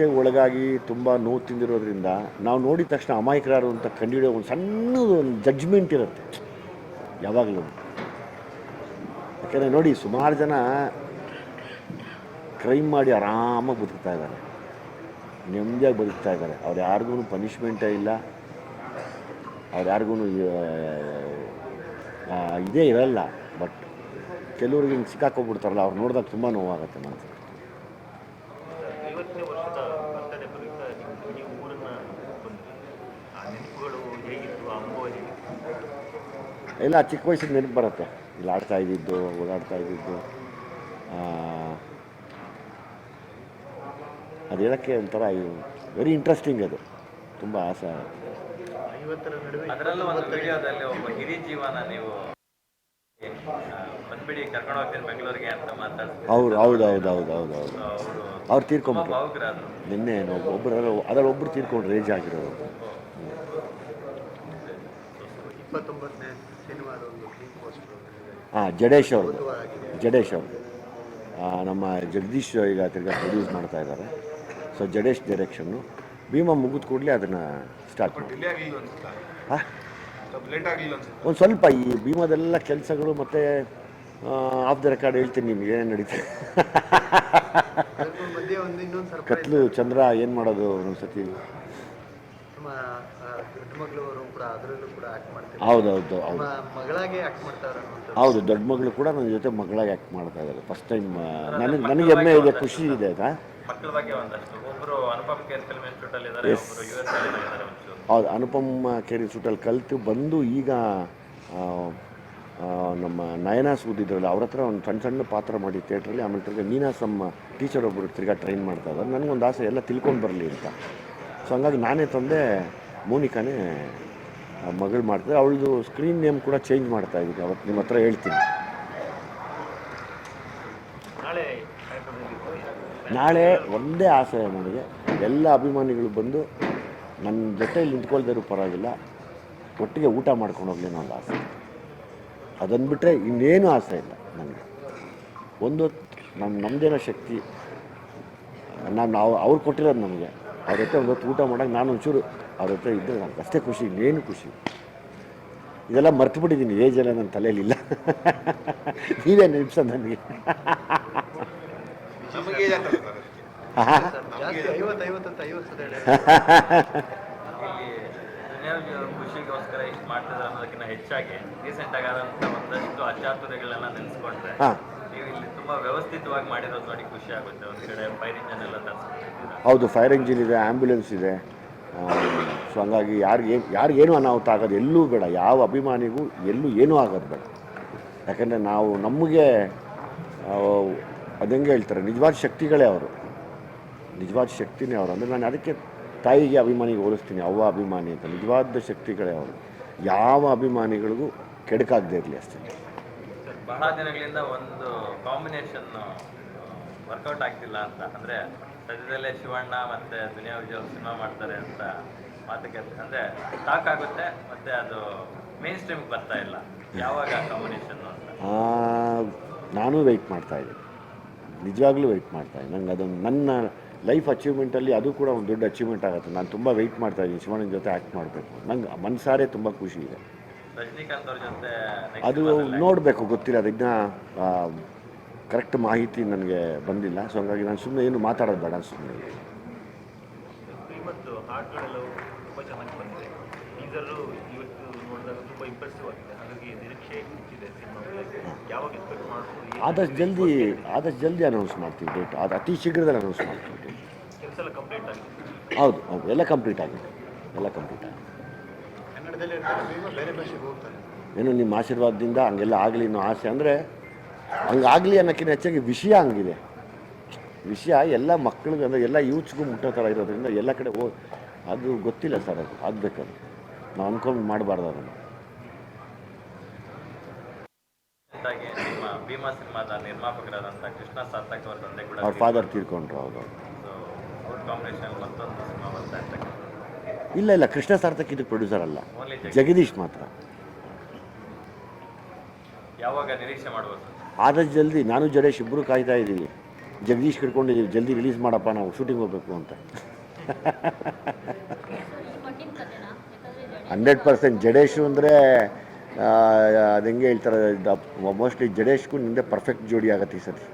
ಶಿಕ್ಷೆಗೆ ಒಳಗಾಗಿ ತುಂಬ ನೋವು ತಿಂದಿರೋದ್ರಿಂದ ನಾವು ನೋಡಿದ ತಕ್ಷಣ ಅಮಾಯಕರಾರು ಅಂತ ಕಂಡುಹಿಡಿಯೋ ಒಂದು ಸಣ್ಣದು ಒಂದು ಜಡ್ಜ್ಮೆಂಟ್ ಇರುತ್ತೆ. ಯಾವಾಗಲೂ. ಯಾಕೆಂದರೆ ನೋಡಿ ಸುಮಾರು ಜನ ಕ್ರೈಮ್ ಮಾಡಿ ಆರಾಮಾಗಿ ಬದುಕ್ತಾ ಇದ್ದಾರೆ. ನೆಮ್ಮದಿಯಾಗಿ ಬದುಕ್ತಾ ಇದ್ದಾರೆ. ಅವ್ರು ಯಾರಿಗೂ ಪನಿಷ್ಮೆಂಟೇ ಇಲ್ಲ. ಅವ್ರು ಯಾರಿಗೂ ಇದೇ ಇರಲ್ಲ. ಬಟ್ ಕೆಲವ್ರಿಗೆ ಹಿಂಗೆ ಸಿಕ್ಕಾಕೋಗ್ಬಿಡ್ತಾರಲ್ಲ ಅವ್ರು ನೋಡಿದಾಗ ತುಂಬ ನೋವಾಗುತ್ತೆ ಮನಸ್ಸು ಎಲ್ಲ ಚಿಕ್ಕ ವಯಸ್ಸಿನ ನೆನಪು ಬರುತ್ತೆ. ಇಲ್ಲಿ ಆಡ್ತಾ ಇದ್ದಿದ್ದು ಓಡಾಡ್ತಾ ಇದ್ದಿದ್ದು. ಅದು ಹೇಳೋಕ್ಕೆ ಒಂಥರ ವೆರಿ ಇಂಟ್ರೆಸ್ಟಿಂಗ್ ಅದು. ತುಂಬ ಆಸೆ ಹೌದು ನಡುವೆ ಅದರಲ್ಲೂ ಒಂದು ವಿಡಿಯೋದಲ್ಲಿ ಒಬ್ಬ ಹಿರಿ ಜೀವನ ನೀವು ಆ, ಬಂದ್ಬಿಡಿ ಕರ್ಕೊಂಡು ಹೋಗ್ತೀನಿ ಬೆಂಗಳೂರಿಗೆ ಅಂತ ಮಾತಾಡ್ತೀವಿ ಅವ್ರು ಹೌದು ಹೌದು ಹೌದು ಹೌದು ಹೌದು. ಅವರು ತೀರ್ಕೊಂಬಿಟ್ರು. ನಿನ್ನೆ ಒಬ್ಬರು ಅದರಲ್ಲಿ ಒಬ್ಬರು ತೀರ್ಕೊಂಡು ರೇಜ್ ಆಗಿರೋದು ಇಪ್ಪತ್ತೊಂಬತ್ತನೇ ಹಾಂ ಜಡೇಶ್ ಅವ್ರದ್ದು ಜಡೇಶ್ ಅವರು ನಮ್ಮ ಜಗದೀಶ್ ಈಗ ತಿರ್ಗಾ ಪ್ರೊಡ್ಯೂಸ್ ಮಾಡ್ತಾ ಇದ್ದಾರೆ ಸೊ ಜಡೇಶ್ ಡೈರೆಕ್ಷನ್ನು ಭೀಮಾ ಮುಗಿದ ಕೂಡಲೇ ಅದನ್ನು ಸ್ಟಾರ್ಟ್ ಮಾಡಿ ಹಾಂ? ಒಂದು ಸ್ವಲ್ಪ ಈ ಭೀಮಾದೆಲ್ಲ ಕೆಲಸಗಳು ಮತ್ತು ಆಫ್ ದ ರೆಕಾರ್ಡ್ ಹೇಳ್ತೀನಿ ನಿಮ್ಗೆ ಏನು ನಡೀತದೆ ಮಧ್ಯೆ ಒಂದು ಇನ್ನೊಂದು ಸರ್ಪ್ರೈಸ್ ಕತ್ಲು ಚಂದ್ರ ಏನು ಮಾಡೋದು ಆ, ದೊಡ್ಡ ಮಗಳು ಕೂಡ ಅದರಲ್ಲೂ ಕೂಡ ಆಕ್ಟ್ ಮಾಡ್ತಾರೆ ಹೌದೌದು ಹೌದು. ಮಗಳಾಗೆ ಮಾಡ್ತಾರೆ ಹೌದು ದೊಡ್ಡ ಮಗಳು ಕೂಡ ನನ್ನ ಜೊತೆ ಮಗಳಾಗಿ ಆ್ಯಕ್ಟ್ ಮಾಡ್ತಾ ಇದ್ದಾರೆ. ಫಸ್ಟ್ ಟೈಮ್ ನನಗೆ ನನಗೆ ಹೆಮ್ಮೆ ಇದೆ ಖುಷಿ ಇದೆ ಆಯ್ತಾ? ಮಕ್ಕಳ ಬಗ್ಗೆ ಒಂದಷ್ಟು. ಒಬ್ಬರು ಅನುಪಮ್ ಕೇರ್ ಫಿಲ್ಮ್ ಇನ್ಸ್ಟಿಟ್ಯೂಟ್ ಇದ್ದಾರೆ ಒಬ್ಬರು ಯು ಎಸ್ ಇದ್ದಾರೆ ಹೌದು ಅನುಪಮ್ ಕೇರಿ ಸೂಟಲ್ಲಿ ಕಲಿತು ಬಂದು ಈಗ ನಮ್ಮ ನಯನ ಸೂದಿದ್ರಲ್ಲ ಅವ್ರ ಹತ್ರ ಒಂದು ಸಣ್ಣ ಸಣ್ಣ ಪಾತ್ರ ಮಾಡಿ ಥಿಯೇಟ್ರಲ್ಲಿ ಆಮೇಲೆ ತಿರ್ಗಿ ನೀನಾಸಮ್ಮ ಟೀಚರ್ ಒಬ್ಬರು ತಿರ್ಗಾ ಟ್ರೈನ್ ಮಾಡ್ತಾ ಇದ್ದಾರೆ. ನನಗೊಂದು ಆಸೆ ಎಲ್ಲ ತಿಳ್ಕೊಂಡು ಬರಲಿ ಅಂತ. ಸೊ ಹಂಗಾಗಿ ನಾನೇ ತಂದೆ ಮೋನಿಕಾನೇ ಮಗಳು ಮಾಡ್ತಾರೆ ಅವಳದು ಸ್ಕ್ರೀನ್ ನೇಮ್ ಕೂಡ ಚೇಂಜ್ ಮಾಡ್ತಾ ಇದ್ದೀನಿ ಅವತ್ತು ನಿಮ್ಮ ಹತ್ರ ಹೇಳ್ತೀನಿ. ನಾಳೆ ನಾಳೆ ಒಂದೇ ಆಸೆ ನನಗೆ. ಎಲ್ಲ ಅಭಿಮಾನಿಗಳು ಬಂದು ನನ್ನ ಜೊತೆಯಲ್ಲಿ ನಿಂತ್ಕೊಳ್ದಿರೋ ಪರವಾಗಿಲ್ಲ. ಒಟ್ಟಿಗೆ ಊಟ ಮಾಡ್ಕೊಂಡು ಹೋಗ್ಲಿ ಅನ್ನೋ ಒಂದು ಆಸೆ. ಅದನ್ನು ಬಿಟ್ಟರೆ ಇನ್ನೇನು ಆಸೆ ಇಲ್ಲ ನನಗೆ. ಒಂದು ನಮ್ಮ ನಮ್ಮದೇನೋ ಶಕ್ತಿ. ನಾನು ನಾವು ಅವ್ರು ಕೊಟ್ಟಿರೋದು ನಮಗೆ. ಅವ್ರ ಜೊತೆ ಒಂದು ಹೊತ್ತು ಊಟ ಮಾಡೋಕೆ ನಾನು ಒಂಚೂರು ಅವ್ರ ಜೊತೆ ಇದ್ದರೆ ನನಗೆ ಅಷ್ಟೇ ಖುಷಿ ಇನ್ನೇನು ಖುಷಿ. ಇದೆಲ್ಲ ಮರ್ತು ಬಿಟ್ಟಿದ್ದೀನಿ ಏಜೆಲ್ಲ ನನ್ನ ತಲೆಯಲ್ಲಿಲ್ಲ. ನೀವೇ ನೆನಪಿಸ ನನಗೆ. ಖುಷಿಗೋಸ್ಕರ ಇಷ್ಟು ಮಾಡ್ತಿದ್ದಾರೆ ಅನ್ನೋದಕ್ಕಿಂತ ಹೆಚ್ಚಾಗಿ ರೀಸೆಂಟ್ ಆಗಾದಂಥ ಒಂದಷ್ಟು ಅಚಾತುರ್ಯಗಳನ್ನ ನೆನೆಸ್ಕೊಂಡ್ರೆ ಹಾಂ. ಹೌದು ಫೈರ್ ಇಂಜಿನ್ ಇದೆ ಆ್ಯಂಬುಲೆನ್ಸ್ ಇದೆ. ಸೊ ಹಂಗಾಗಿ ಯಾರಿಗೆ ಯಾರಿಗೇನು ಅನಾಹುತ ಆಗೋದು ಎಲ್ಲೂ ಬೇಡ. ಯಾವ ಅಭಿಮಾನಿಗೂ ಎಲ್ಲೂ ಏನೂ ಆಗೋದು ಬೇಡ. ಯಾಕಂದರೆ ನಾವು ನಮಗೆ ಅದಂಗೆ ಹೇಳ್ತಾರೆ, ನಿಜವಾದ ಶಕ್ತಿಗಳೇ ಅವರು. ನಿಜವಾದ ಶಕ್ತಿನೇ ಅವರು. ಅಂದರೆ ನಾನು ಅದಕ್ಕೆ ತಾಯಿಗೆ ಅಭಿಮಾನಿಗೆ ಹೋಲಿಸ್ತೀನಿ, ಅವ್ವ ಅಭಿಮಾನಿ ಅಂತ. ನಿಜವಾದ ಶಕ್ತಿಗಳೇ ಅವರು. ಯಾವ ಅಭಿಮಾನಿಗಳಿಗೂ ಕೆಡಕಾಗದೇ ಇರಲಿ ಅಷ್ಟೇ. ಬಹಳ ದಿನಗಳಿಂದ ಒಂದು ಕಾಂಬಿನೇಷನ್ ವರ್ಕೌಟ್ ಆಗ್ತಿಲ್ಲ ಅಂತ. ಅಂದರೆ ಸದ್ಯದಲ್ಲೇ ಶಿವಣ್ಣ ಮತ್ತು ದುನಿಯಾ ವಿಜಯ್ ಸಿನಿಮಾ ಮಾಡ್ತಾರೆ ಅಂತ ಮಾತುಕತೆ ಅಂದರೆ ಟಾಕ್ ಆಗುತ್ತೆ, ಮತ್ತು ಅದು ಮೇನ್ ಸ್ಟ್ರೀಮ್ಗೆ ಬರ್ತಾ ಇಲ್ಲ. ಯಾವಾಗ ಕಾಂಬಿನೇಷನ್ ಅಂತ? ನಾನು ವೆಯ್ಟ್ ಮಾಡ್ತಾ ಇದ್ದೀನಿ. ನಿಜವಾಗ್ಲೂ ವೆಯ್ಟ್ ಮಾಡ್ತಾ ಇದ್ದೀನಿ. ನಂಗೆ ಅದೊಂದು ನನ್ನ ಲೈಫ್ ಅಚೀವ್ಮೆಂಟಲ್ಲಿ ಅದು ಕೂಡ ಒಂದು ದೊಡ್ಡ ಅಚೀವ್ಮೆಂಟ್ ಆಗುತ್ತೆ. ನಾನು ತುಂಬ ವೆಯ್ಟ್ ಮಾಡ್ತಾ ಇದ್ದೀನಿ. ಶಿವಣ್ಣನ ಜೊತೆ ಆ್ಯಕ್ಟ್ ಮಾಡಬೇಕು. ನಂಗೆ ಮನಸಾರೆ ತುಂಬ ಖುಷಿ ಇದೆ. ರಜನಿಕಾಂತ್ ಅವ್ರ ಜೊತೆ ಅದು. ನೋಡಬೇಕು ಗೊತ್ತಿಲ್ಲ ಅದನ್ನ ಕರೆಕ್ಟ್ ಮಾಹಿತಿ ನನಗೆ ಬಂದಿಲ್ಲ ಸೊ ಹಂಗಾಗಿ ನಾನು ಸುಮ್ಮನೆ ಏನು ಮಾತಾಡೋದು ಬೇಡ ಸುಮ್ಮನೆ ಮತ್ತು ಹಾಡುಗಳೆಲ್ಲವೂ ತುಂಬ ಚೆನ್ನಾಗಿ ಬಂದಿದೆ. ಟೀಸರು ಇವತ್ತು ನೋಡಿದಾಗ ತುಂಬ ಇಂಪ್ರೆಸಿವ್ ಆಗಿದೆ. ಹಾಗಾಗಿ ನಿರೀಕ್ಷೆ ಹೆಚ್ಚಿದೆ ಸಿನಿಮಾ ಯಾವಾಗ ಎಕ್ಸ್ಪೆಕ್ಟ್ ಮಾಡ್ಬೋದು ಆದಷ್ಟು ಜಲ್ದಿ ಆದಷ್ಟು ಜಲ್ದಿ ಅನೌನ್ಸ್ ಮಾಡ್ತೀವಿ ಡೇಟ್ ಅದು ಅತಿ ಶೀಘ್ರದಲ್ಲಿ ಅನೌನ್ಸ್ ಮಾಡ್ತೀವಿ ಡೇಟ್ ಕೆಲಸ ಎಲ್ಲ ಕಂಪ್ಲೀಟ್ ಆಗಿದೆ. ಹೌದು ಹೌದು ಎಲ್ಲ ಕಂಪ್ಲೀಟ್ ಆಗಿದೆ. ಎಲ್ಲ ಕಂಪ್ಲೀಟ್ ಆಗಿದೆ. ಕನ್ನಡದಲ್ಲಿ ಬೇರೆ ಭಾಷೆಗೆ ಹೋಗ್ತಾರೆ. ಏನು ನಿಮ್ಮ ಆಶೀರ್ವಾದದಿಂದ ಹಂಗೆಲ್ಲ ಆಗಲಿ ಅನ್ನೋ ಆಸೆ ಅಂದರೆ ಹಂಗಾಗಲಿ ಅನ್ನೋಕ್ಕಿಂತ ಹೆಚ್ಚಾಗಿ ವಿಷಯ ಹಂಗಿದೆ. ವಿಷಯ ಎಲ್ಲ ಮಕ್ಕಳಿಗೆ ಅಂದರೆ ಎಲ್ಲ ಯೂತ್ಸ್ಗೂ ಮುಟ್ಟೋ ಥರ ಇರೋದ್ರಿಂದ ಎಲ್ಲ ಕಡೆ ಹೋಗಿ ಅದು ಗೊತ್ತಿಲ್ಲ ಸರ್ ಅದು ಆಗಬೇಕದು. ನಾವು ಅನ್ಕೊಂಡು ಮಾಡಬಾರ್ದು ಅದನ್ನು. ಹಾಗೆ ನಿಮ್ಮ ಭೀಮಾ ಸಿನಿಮಾದ ನಿರ್ಮಾಪಕರಾದಂಥ ಕೃಷ್ಣ ಸಾರ್ಥಕ್ ಅವ್ರ ತಂದೆ ಕೂಡ ಅವ್ರ ಫಾದರ್ ತೀರ್ಕೊಂಡ್ರು ಹೌದು. ಕಾಂಬಿನೇಷನ್ ಮತ್ತೊಂದು ಇಲ್ಲ ಇಲ್ಲ ಕೃಷ್ಣ ಸಾರ್ಥಕ್ ಇದು ಪ್ರೊಡ್ಯೂಸರ್ ಅಲ್ಲ. ಜಗದೀಶ್ ಮಾತ್ರ. ಯಾವಾಗ ನಿರೀಕ್ಷೆ ಮಾಡ್ಬೋದು ಆದಷ್ಟು ಜಲ್ದಿ. ನಾನು ಜಡೇಶ್ ಇಬ್ಬರು ಕಾಯ್ತಾ ಇದ್ದೀವಿ. ಜಗದೀಶ್ ಹಿಡ್ಕೊಂಡಿದ್ದೀವಿ. ಜಲ್ದಿ ರಿಲೀಸ್ ಮಾಡಪ್ಪ ನಾವು ಶೂಟಿಂಗ್ ಹೋಗ್ಬೇಕು ಅಂತ. ಹಂಡ್ರೆಡ್ ಪರ್ಸೆಂಟ್ ಜಡೇಶು ಅಂದರೆ ಅದು ಹೆಂಗೆ ಹೇಳ್ತಾರೆ ಮೋಸ್ಟ್ಲಿ ಜಡೇಶ್ಗೂ ನಿಂದೆ ಪರ್ಫೆಕ್ಟ್ ಜೋಡಿ ಆಗತ್ತೆ ಈ ಸತಿ.